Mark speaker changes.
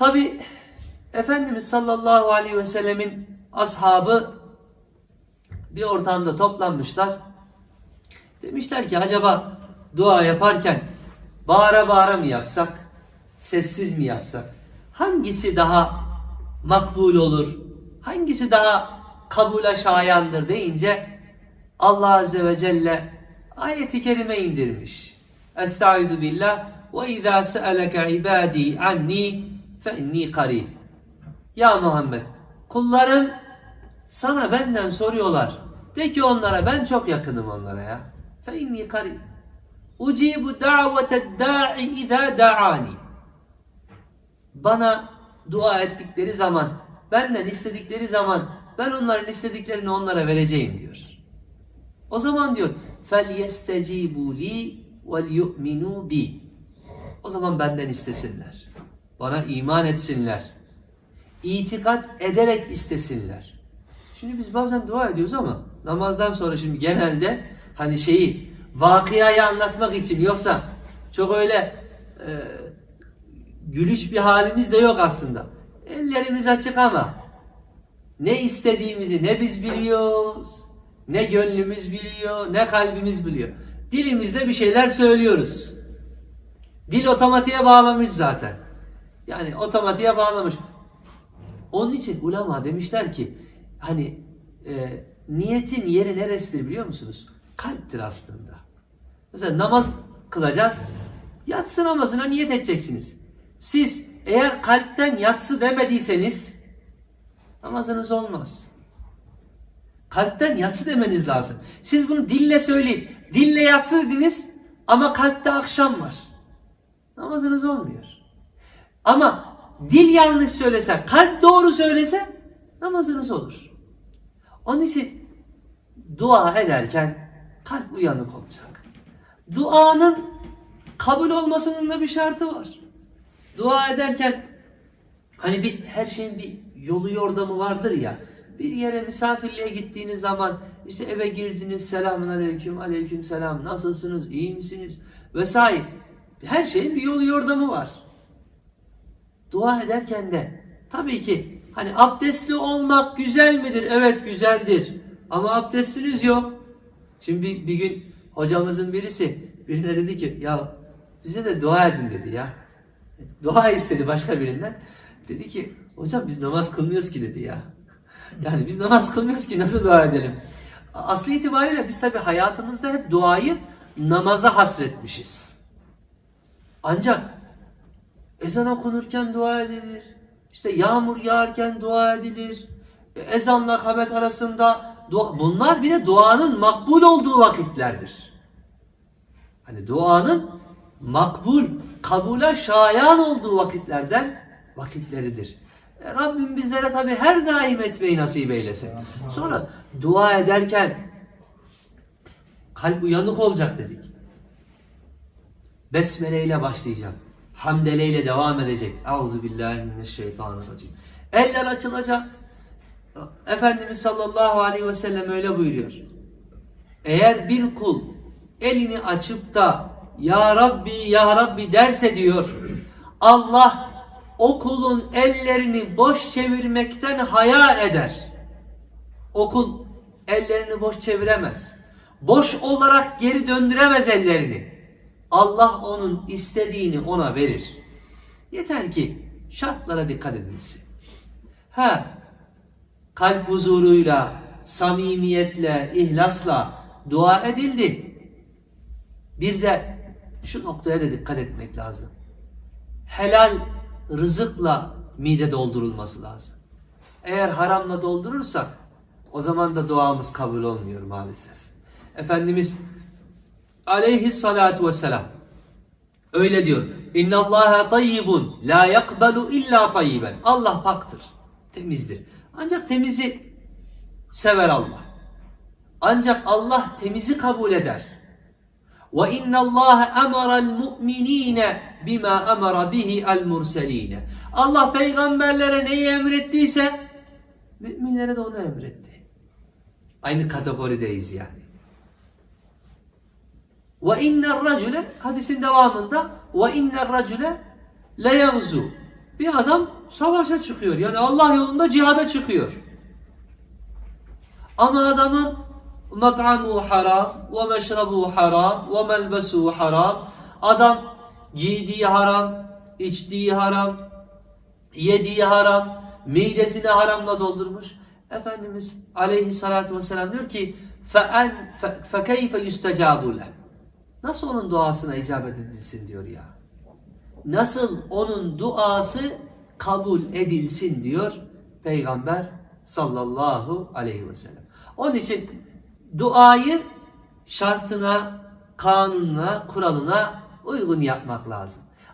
Speaker 1: Tabi Efendimiz sallallahu aleyhi ve sellemin ashabı bir ortamda toplanmışlar. Demişler ki acaba dua yaparken bağıra bağıra mı yapsak, sessiz mi yapsak? Hangisi daha makbul olur? Hangisi daha kabule şayandır deyince Allah Azze ve Celle ayeti kerime indirmiş. Estaizu billah ve izâ se'eleke ibâdî anni fe inni karib. Ya Muhammed kullarım sana benden soruyorlar. De ki onlara ben çok yakınım onlara ya. Fe inni karib. Ucibu da'vete da'i izâ da'ani. Bana dua ettikleri zaman, benden istedikleri zaman ben onların istediklerini onlara vereceğim diyor. O zaman diyor فَلْيَسْتَجِيبُوا لِي وَلْيُؤْمِنُوا بِي O zaman benden istesinler. Bana iman etsinler. İtikat ederek istesinler. Şimdi biz bazen dua ediyoruz ama namazdan sonra şimdi genelde hani şeyi vakıyayı anlatmak için yoksa çok öyle e, gülüş bir halimiz de yok aslında. Ellerimiz açık ama ne istediğimizi ne biz biliyoruz, ne gönlümüz biliyor, ne kalbimiz biliyor. Dilimizde bir şeyler söylüyoruz. Dil otomatiğe bağlamış zaten. Yani otomatiğe bağlamış. Onun için ulema demişler ki hani e, niyetin yeri neresidir biliyor musunuz? Kalptir aslında. Mesela namaz kılacağız. Yatsı namazına niyet edeceksiniz. Siz eğer kalpten yatsı demediyseniz namazınız olmaz. Kalpten yatsı demeniz lazım. Siz bunu dille söyleyip dille yatsı dediniz ama kalpte akşam var. Namazınız olmuyor. Ama dil yanlış söylese, kalp doğru söylese namazınız olur. Onun için dua ederken kalp uyanık olacak. Duanın kabul olmasının da bir şartı var. Dua ederken hani bir her şeyin bir yolu yordamı vardır ya. Bir yere misafirliğe gittiğiniz zaman işte eve girdiniz selamun aleyküm aleyküm selam nasılsınız iyi misiniz vesaire. Her şeyin bir yolu yordamı var. Dua ederken de tabii ki hani abdestli olmak güzel midir? Evet güzeldir. Ama abdestiniz yok. Şimdi bir, bir gün hocamızın birisi birine dedi ki ya bize de dua edin dedi ya. Dua istedi başka birinden. Dedi ki hocam biz namaz kılmıyoruz ki dedi ya. Yani biz namaz kılmıyoruz ki nasıl dua edelim? Aslı itibariyle biz tabi hayatımızda hep duayı namaza hasretmişiz. Ancak ezan okunurken dua edilir. İşte yağmur yağarken dua edilir. E, Ezanla kamet arasında dua, bunlar bile duanın makbul olduğu vakitlerdir. Hani duanın makbul, kabule şayan olduğu vakitlerden vakitleridir. E, Rabbim bizlere tabi her daim etmeyi nasip eylesin. Sonra dua ederken kalp uyanık olacak dedik. Besmele ile başlayacak. Hamdele ile devam edecek. Euzu billahi mineşşeytanirracim. Eller açılacak. Efendimiz sallallahu aleyhi ve sellem öyle buyuruyor. Eğer bir kul elini açıp da Ya Rabbi Ya Rabbi derse diyor Allah o kulun ellerini boş çevirmekten haya eder. O kul ellerini boş çeviremez. Boş olarak geri döndüremez ellerini. Allah onun istediğini ona verir. Yeter ki şartlara dikkat edilsin. Ha, kalp huzuruyla, samimiyetle, ihlasla dua edildi. Bir de şu noktaya da dikkat etmek lazım. Helal rızıkla mide doldurulması lazım. Eğer haramla doldurursak o zaman da duamız kabul olmuyor maalesef. Efendimiz aleyhissalatu vesselam öyle diyor. İnna Allaha tayyibun la yakbalu illa tayyiben. Allah paktır, temizdir. Ancak temizi sever Allah. Ancak Allah temizi kabul eder. Ve inna Allah emara'l mu'minine bima emara bihi el murseline. Allah peygamberlere neyi emrettiyse müminlere de onu emretti. Aynı kategorideyiz yani. Ve inner racule hadisin devamında ve inner racule le yagzu. Bir adam savaşa çıkıyor. Yani Allah yolunda cihada çıkıyor. Ama adamın mat'amu haram ve meşrabu haram ve melbesu haram. Adam giydiği haram, içtiği haram, yediği haram, midesini haramla doldurmuş. Efendimiz aleyhissalatu vesselam diyor ki فَاَنْ فَكَيْفَ يُسْتَجَابُ لَهُ Nasıl onun duasına icabet edilsin diyor ya. Nasıl onun duası kabul edilsin diyor Peygamber sallallahu aleyhi ve sellem. Onun için duayı şartına, kanununa, kuralına uygun yapmak lazım.